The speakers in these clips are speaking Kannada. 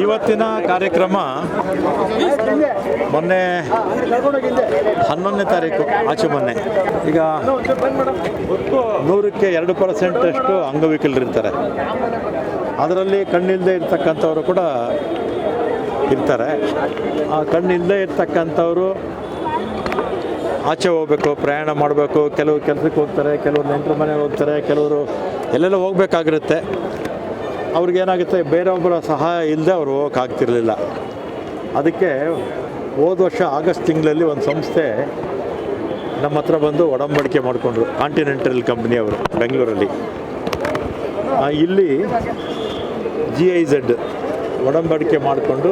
ಇವತ್ತಿನ ಕಾರ್ಯಕ್ರಮ ಮೊನ್ನೆ ಹನ್ನೊಂದನೇ ತಾರೀಕು, ಆಚೆ ಮೊನ್ನೆ. ಈಗ ನೂರಕ್ಕೆ ಎರಡು ಪರ್ಸೆಂಟಷ್ಟು ಅಂಗವಿಕಲರಿರ್ತಾರೆ. ಅದರಲ್ಲಿ ಕಣ್ಣಿಲ್ಲದೆ ಇರ್ತಕ್ಕಂಥವರು ಕೂಡ ಇರ್ತಾರೆ. ಆ ಕಣ್ಣಿಲ್ಲದೆ ಇರ್ತಕ್ಕಂಥವರು ಆಚೆ ಹೋಗ್ಬೇಕು, ಪ್ರಯಾಣ ಮಾಡಬೇಕು. ಕೆಲವು ಕೆಲಸಕ್ಕೆ ಹೋಗ್ತಾರೆ, ಕೆಲವರು ನೆಂಟರ ಮನೆಗೆ ಹೋಗ್ತಾರೆ, ಕೆಲವರು ಎಲ್ಲೆಲ್ಲ ಹೋಗ್ಬೇಕಾಗಿರುತ್ತೆ. ಅವ್ರಿಗೇನಾಗುತ್ತೆ, ಬೇರೊಬ್ಬರ ಸಹಾಯ ಇಲ್ಲದೆ ಅವರು ಹೋಗೋಕ್ಕಾಗ್ತಿರ್ಲಿಲ್ಲ. ಅದಕ್ಕೆ ಹೋದ ವರ್ಷ ಆಗಸ್ಟ್ ತಿಂಗಳಲ್ಲಿ ಒಂದು ಸಂಸ್ಥೆ ನಮ್ಮ ಹತ್ರ ಬಂದು ಒಡಂಬಡಿಕೆ ಮಾಡಿಕೊಂಡ್ರು ಕಾಂಟಿನೆಂಟಲ್ ಕಂಪ್ನಿಯವರು ಬೆಂಗಳೂರಲ್ಲಿ. ಇಲ್ಲಿ ಜಿ ಐ ಝೆಡ್ ಒಡಂಬಡಿಕೆ ಮಾಡಿಕೊಂಡು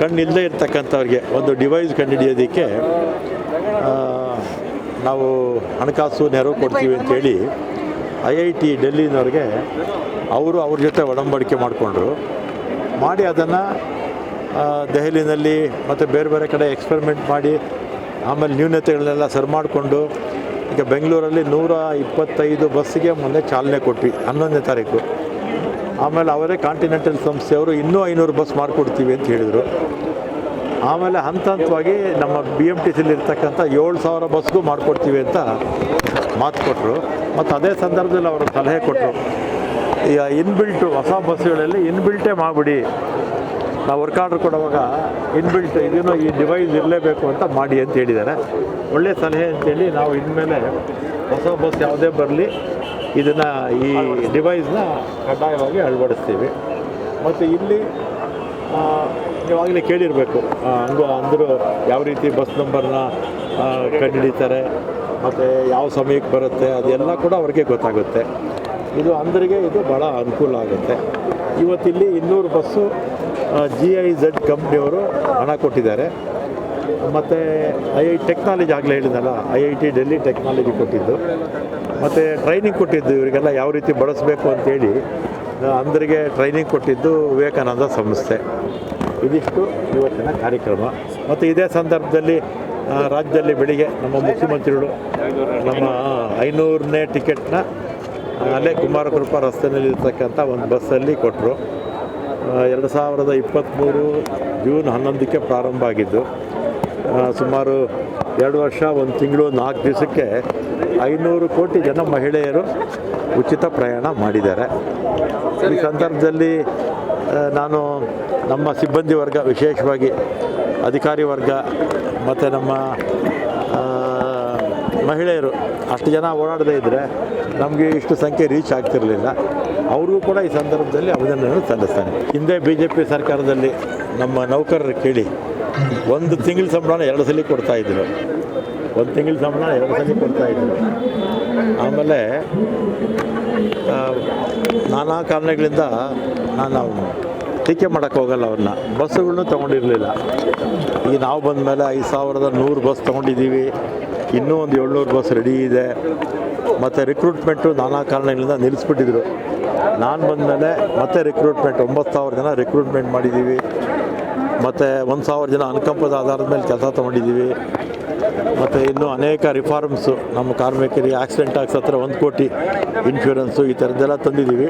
ಕಣ್ಣಿಲ್ಲದೆ ಇರ್ತಕ್ಕಂಥವ್ರಿಗೆ, ಒಂದು ಡಿವೈಸ್ ಕಂಡುಹಿಡಿಯೋದಕ್ಕೆ ನಾವು ಹಣಕಾಸು ನೆರವು ಕೊಡ್ತೀವಿ ಅಂತೇಳಿ ಐ ಐ ಟಿ ಡೆಲ್ಲಿನವ್ರಿಗೆ ಅವರು ಅವ್ರ ಜೊತೆ ಒಡಂಬಡಿಕೆ ಮಾಡಿಕೊಂಡ್ರು. ಮಾಡಿ ಅದನ್ನು ದೆಹಲಿನಲ್ಲಿ ಮತ್ತು ಬೇರೆ ಬೇರೆ ಕಡೆ ಎಕ್ಸ್ಪೆರಿಮೆಂಟ್ ಮಾಡಿ, ಆಮೇಲೆ ನ್ಯೂನತೆಗಳನ್ನೆಲ್ಲ ಸರಿ ಮಾಡಿಕೊಂಡು, ಈಗ ಬೆಂಗಳೂರಲ್ಲಿ ನೂರ ಇಪ್ಪತ್ತೈದು ಬಸ್ಸಿಗೆ ಮೊನ್ನೆ ಚಾಲನೆ ಕೊಟ್ವಿ, ಹನ್ನೊಂದನೇ ತಾರೀಕು. ಆಮೇಲೆ ಅವರೇ ಕಾಂಟಿನೆಂಟಲ್ ಸಂಸ್ಥೆಯವರು ಇನ್ನೂ ಐನೂರು ಬಸ್ ಮಾಡಿಕೊಡ್ತೀವಿ ಅಂತ ಹೇಳಿದರು. ಆಮೇಲೆ ಹಂತ ಹಂತವಾಗಿ ನಮ್ಮ ಬಿ ಎಂ ಟಿ ಸಿಲಿರ್ತಕ್ಕಂಥ ಏಳು ಸಾವಿರ ಬಸ್ಗೂ ಮಾಡಿಕೊಡ್ತೀವಿ ಅಂತ ಮಾತು ಕೊಟ್ಟರು ಮತ್ತು ಅದೇ ಸಂದರ್ಭದಲ್ಲಿ ಅವರು ಸಲಹೆ ಕೊಟ್ಟರು ಈಗ ಇನ್ಬಿಲ್ಟು ಹೊಸ ಬಸ್ಸುಗಳಲ್ಲಿ ಇನ್ಬಿಲ್ಟೇ ಮಾಡಿಬಿಡಿ. ನಾವು ವರ್ಕ್ ಆರ್ಡ್ರ್ ಕೊಡುವಾಗ ಇನ್ಬಿಲ್ಟ್ ಇದನ್ನು ಈ ಡಿವೈಸ್ ಇರಲೇಬೇಕು ಅಂತ ಮಾಡಿ ಅಂತ ಹೇಳಿದ್ದಾರೆ. ಒಳ್ಳೆಯ ಸಲಹೆ ಅಂತೇಳಿ ನಾವು ಇನ್ಮೇಲೆ ಹೊಸ ಬಸ್ ಯಾವುದೇ ಬರಲಿ ಇದನ್ನು ಈ ಡಿವೈಸ್ನ ಕಡ್ಡಾಯವಾಗಿ ಅಳವಡಿಸ್ತೀವಿ. ಮತ್ತು ಇಲ್ಲಿ ಆ, ನೀವಾಗಲೇ ಕೇಳಿರಬೇಕು ಹಂಗು ಅಂದರೂ ಯಾವ ರೀತಿ ಬಸ್ ನಂಬರ್ನ ಕಂಡುಹಿಡಿತಾರೆ ಮತ್ತು ಯಾವ ಸಮಯಕ್ಕೆ ಬರುತ್ತೆ ಅದೆಲ್ಲ ಕೂಡ ಅವ್ರಿಗೆ ಗೊತ್ತಾಗುತ್ತೆ. ಇದು ಅಂದ್ರಿಗೆ ಇದು ಭಾಳ ಅನುಕೂಲ ಆಗುತ್ತೆ ಇವತ್ತಿಲ್ಲಿ ಇನ್ನೂರು ಬಸ್ಸು ಜಿ ಐ ಝಡ್ ಕಂಪ್ನಿಯವರು ಹಣ ಕೊಟ್ಟಿದ್ದಾರೆ. ಮತ್ತು ಐ ಐ ಟೆಕ್ನಾಲಜಿ ಆಗಲೇ ಹೇಳಿದ್ನಲ್ಲ I I T Delhi technology ಕೊಟ್ಟಿದ್ದು. ಮತ್ತು ಟ್ರೈನಿಂಗ್ ಕೊಟ್ಟಿದ್ದು ಇವರಿಗೆಲ್ಲ ಯಾವ ರೀತಿ ಬಳಸಬೇಕು ಅಂತೇಳಿ ಅಂದ್ರಿಗೆ ಟ್ರೈನಿಂಗ್ ಕೊಟ್ಟಿದ್ದು ವಿವೇಕಾನಂದ ಸಂಸ್ಥೆ. ಇದಿಷ್ಟು ಇವತ್ತಿನ ಕಾರ್ಯಕ್ರಮ. ಮತ್ತು ಇದೇ ಸಂದರ್ಭದಲ್ಲಿ ರಾಜ್ಯದಲ್ಲಿ ಬೆಳಿಗ್ಗೆ ನಮ್ಮ ಮುಖ್ಯಮಂತ್ರಿಗಳು ನಮ್ಮ ಐನೂರನೇ ಟಿಕೆಟ್ನ ಅಲ್ಲೇ ರಸ್ತೆಯಲ್ಲಿ ಇರ್ತಕ್ಕಂಥ ಒಂದು ಬಸ್ಸಲ್ಲಿ ಕೊಟ್ಟರು. ಎರಡು ಸಾವಿರದ ಇಪ್ಪತ್ತ್ಮೂರು ಜೂನ್ ಹನ್ನೊಂದಕ್ಕೆ ಪ್ರಾರಂಭ ಆಗಿದ್ದು ಸುಮಾರು ಎರಡು ವರ್ಷ, ಒಂದು ತಿಂಗಳು, ನಾಲ್ಕು ದಿವಸಕ್ಕೆ ಐನೂರು ಕೋಟಿ ಜನ ಮಹಿಳೆಯರು ಉಚಿತ ಪ್ರಯಾಣ ಮಾಡಿದ್ದಾರೆ. ಈ ಸಂದರ್ಭದಲ್ಲಿ ನಾನು ನಮ್ಮ ಸಿಬ್ಬಂದಿ ವರ್ಗ, ವಿಶೇಷವಾಗಿ ಅಧಿಕಾರಿ ವರ್ಗ, ಮತ್ತು ನಮ್ಮ ಮಹಿಳೆಯರು ಅಷ್ಟು ಜನ ಓಡಾಡದೇ ಇದ್ದರೆ ನಮಗೆ ಇಷ್ಟು ಸಂಖ್ಯೆ ರೀಚ್ ಆಗ್ತಿರಲಿಲ್ಲ. ಅವ್ರಿಗೂ ಕೂಡ ಈ ಸಂದರ್ಭದಲ್ಲಿ ಅಭಿನಂದನೆಯನ್ನು ಸಲ್ಲಿಸ್ತಾನೆ. ಹಿಂದೆ ಬಿ ಜೆ ಪಿ ಸರ್ಕಾರದಲ್ಲಿ ನಮ್ಮ ನೌಕರರು ಕೇಳಿ ಒಂದು ತಿಂಗಳ ಸಂಬಳನ ಎರಡು ಸಲ ಕೊಡ್ತಾಯಿದ್ರು ಒಂದು ತಿಂಗಳ ಸಂಬಳ ಎರಡು ಸಲ ಕೊಡ್ತಾಯಿದ್ರು ಆಮೇಲೆ ನಾನಾ ಕಾರಣಗಳಿಂದ ನಾನು ಟೀಕೆ ಮಾಡೋಕ್ಕೆ ಹೋಗಲ್ಲ ಅವ್ರನ್ನ. ಬಸ್ಸುಗಳನ್ನೂ ತೊಗೊಂಡಿರಲಿಲ್ಲ. ಈಗ ನಾವು ಬಂದ ಮೇಲೆ ಐದು ಸಾವಿರದ ನೂರು ಬಸ್ ತೊಗೊಂಡಿದ್ದೀವಿ. ಇನ್ನೂ ಒಂದು ಏಳ್ನೂರು ಬಸ್ ರೆಡಿ ಇದೆ. ಮತ್ತು ರಿಕ್ರೂಟ್ಮೆಂಟು ನಾನಾ ಕಾರಣಗಳಿಂದ ನಿಲ್ಲಿಸ್ಬಿಟ್ಟಿದ್ರು. ನಾನು ಬಂದಮೇಲೆ ಮತ್ತೆ ರಿಕ್ರೂಟ್ಮೆಂಟ್ ಒಂಬತ್ತು ಸಾವಿರ ಜನ ರಿಕ್ರೂಟ್ಮೆಂಟ್ ಮಾಡಿದ್ದೀವಿ. ಮತ್ತು ಒಂದು ಸಾವಿರ ಜನ ಅನುಕಂಪದ ಆಧಾರದ ಮೇಲೆ ಕೆಲಸ ತೊಗೊಂಡಿದ್ದೀವಿ. ಮತ್ತು ಇನ್ನೂ ಅನೇಕ ರಿಫಾರ್ಮ್ಸು ನಮ್ಮ ಕಾರ್ಮಿಕರಿಗೆ ಆಕ್ಸಿಡೆಂಟ್ ಆಗಿ ಹತ್ರ ಒಂದು ಕೋಟಿ ಇನ್ಶೂರೆನ್ಸು ಈ ಥರದ್ದೆಲ್ಲ ತಂದಿದ್ದೀವಿ.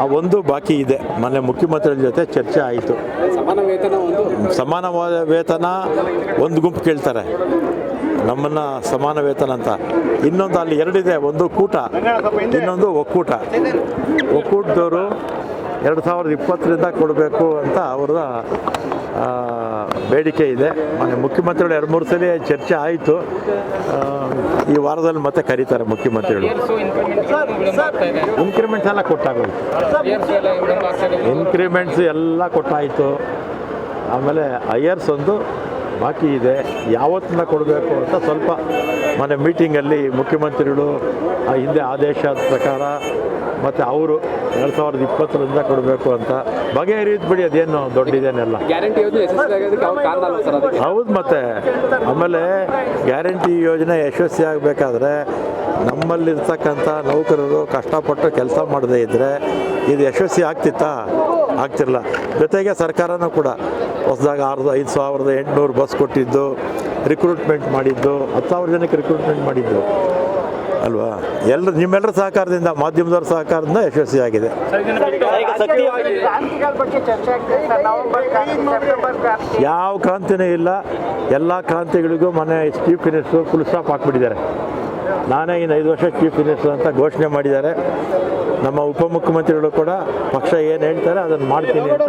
ಆ ಒಂದು ಬಾಕಿ ಇದೆ. ಮೊನ್ನೆ ಮುಖ್ಯಮಂತ್ರಿಗಳ ಜೊತೆ ಚರ್ಚೆ ಆಯಿತು. ಸಮಾನ ವೇತನ ಒಂದು? ಸಮಾನವಾದ ವೇತನ ಒಂದು ಗುಂಪು ಕೇಳ್ತಾರೆ. ನಮ್ಮನ್ನು ಸಮಾನ ವೇತನ ಅಂತ. ಇನ್ನೊಂದು ಅಲ್ಲಿ ಎರಡಿದೆ ಒಂದು ಕೂಟ. ಇನ್ನೊಂದು ಒಕ್ಕೂಟ. ಒಕ್ಕೂಟದವರು ಎರಡು ಸಾವಿರದ ಇಪ್ಪತ್ತರಿಂದ ಕೊಡಬೇಕು ಅಂತ ಅವ್ರದ್ದು ಬೇಡಿಕೆ ಇದೆ. ಮೊನ್ನೆ ಮುಖ್ಯಮಂತ್ರಿಗಳು ಎರಡು ಮೂರು ಸಲ ಚರ್ಚೆ ಆಯಿತು. ಈ ವಾರದಲ್ಲಿ ಮತ್ತೆ ಕರೀತಾರೆ ಮುಖ್ಯಮಂತ್ರಿಗಳು. ಇನ್ಕ್ರಿಮೆಂಟ್ಸ್ ಎಲ್ಲ ಕೊಟ್ಟಾಗೋಯ್ತು ಇನ್ಕ್ರಿಮೆಂಟ್ಸ್ ಎಲ್ಲ ಕೊಟ್ಟಾಯಿತು. ಆಮೇಲೆ ಐಯರ್ಸ್ ಒಂದು ಬಾಕಿ ಇದೆ. ಯಾವತ್ತನ್ನ ಕೊಡಬೇಕು ಅಂತ ಸ್ವಲ್ಪ ಮೊನ್ನೆ ಮೀಟಿಂಗಲ್ಲಿ ಮುಖ್ಯಮಂತ್ರಿಗಳು ಆ ಹಿಂದೆ ಆದೇಶದ ಪ್ರಕಾರ ಮತ್ತು ಅವರು ಎರಡು ಸಾವಿರದ ಇಪ್ಪತ್ತರಿಂದ ಕೊಡಬೇಕು ಅಂತ ಬಗೆಹರಿಯುತ್ತೆ ಬಿಡಿ ಅದೇನು ದೊಡ್ಡದೇನೆಲ್ಲ. ಹೌದು ಮತ್ತೆ. ಆಮೇಲೆ ಗ್ಯಾರಂಟಿ ಯೋಜನೆ ಯಶಸ್ವಿ ಆಗಬೇಕಾದ್ರೆ ನಮ್ಮಲ್ಲಿರ್ತಕ್ಕಂಥ ನೌಕರರು ಕಷ್ಟಪಟ್ಟು ಕೆಲಸ ಮಾಡದೇ ಇದ್ದರೆ ಇದು ಯಶಸ್ವಿ ಆಗ್ತಿತ್ತಾ? ಆಗ್ತಿರಲ್ಲ. ಜೊತೆಗೆ ಸರ್ಕಾರನೂ ಕೂಡ ಹೊಸದಾಗ ಆರು ಐದು ಸಾವಿರದ ಎಂಟುನೂರು ಬಸ್ ಕೊಟ್ಟಿದ್ದು ರಿಕ್ರೂಟ್ಮೆಂಟ್ ಮಾಡಿದ್ದು ಹತ್ತು ಸಾವಿರ ಜನಕ್ಕೆ ರಿಕ್ರೂಟ್ಮೆಂಟ್ ಮಾಡಿದ್ದು. ಅಲ್ವಾ? ಎಲ್ಲರ ನಿಮ್ಮೆಲ್ಲರ ಸಹಕಾರದಿಂದ ಮಾಧ್ಯಮದವರ ಸಹಕಾರದಿಂದ ಯಶಸ್ವಿಯಾಗಿದೆ. ಈಗ ಸಕ್ರಿಯ ಕ್ರಾಂತಿಗಳ ಬಗ್ಗೆ ಚರ್ಚೆ ಆಗ್ತದೆ ನವೆಂಬರ್ ಸೆಪ್ಟೆಂಬರ್ ಕ್ರಾಂತಿ. ಯಾವ ಕ್ರಾಂತಿನೂ ಇಲ್ಲ. ಎಲ್ಲ ಕ್ರಾಂತಿಗಳಿಗೂ ಮನೆ ಚೀಫ್ ಮಿನಿಸ್ಟ್ರು ಫುಲ್ ಸ್ಟಾಪ್ ಹಾಕ್ಬಿಟ್ಟಿದ್ದಾರೆ. ನಾನೇ ಇನ್ನು ಐದು ವರ್ಷ ಚೀಫ್ ಮಿನಿಸ್ಟರ್ ಅಂತ ಘೋಷಣೆ ಮಾಡಿದ್ದಾರೆ. ನಮ್ಮ ಉಪಮುಖ್ಯಮಂತ್ರಿಗಳು ಕೂಡ ಪಕ್ಷ ಏನು ಹೇಳ್ತಾರೆ ಅದನ್ನು ಮಾಡ್ತೀನಿ ಅಂತ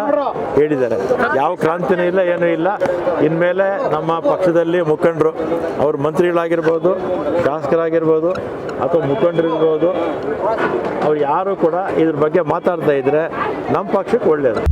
ಹೇಳಿದ್ದಾರೆ. ಯಾವ ಕ್ರಾಂತಿನೂ ಇಲ್ಲ, ಏನೂ ಇಲ್ಲ. ಇನ್ಮೇಲೆ ನಮ್ಮ ಪಕ್ಷದಲ್ಲಿ ಮುಖಂಡರು, ಅವ್ರ ಮಂತ್ರಿಗಳಾಗಿರ್ಬೋದು, ಶಾಸಕರಾಗಿರ್ಬೋದು ಅಥವಾ ಮುಖಂಡರಿರ್ಬೋದು, ಅವ್ರು ಯಾರು ಕೂಡ ಇದ್ರ ಬಗ್ಗೆ ಮಾತಾಡ್ತಾ ಇದ್ರೆ ನಮ್ಮ ಪಕ್ಷಕ್ಕೆ ಒಳ್ಳೆಯದು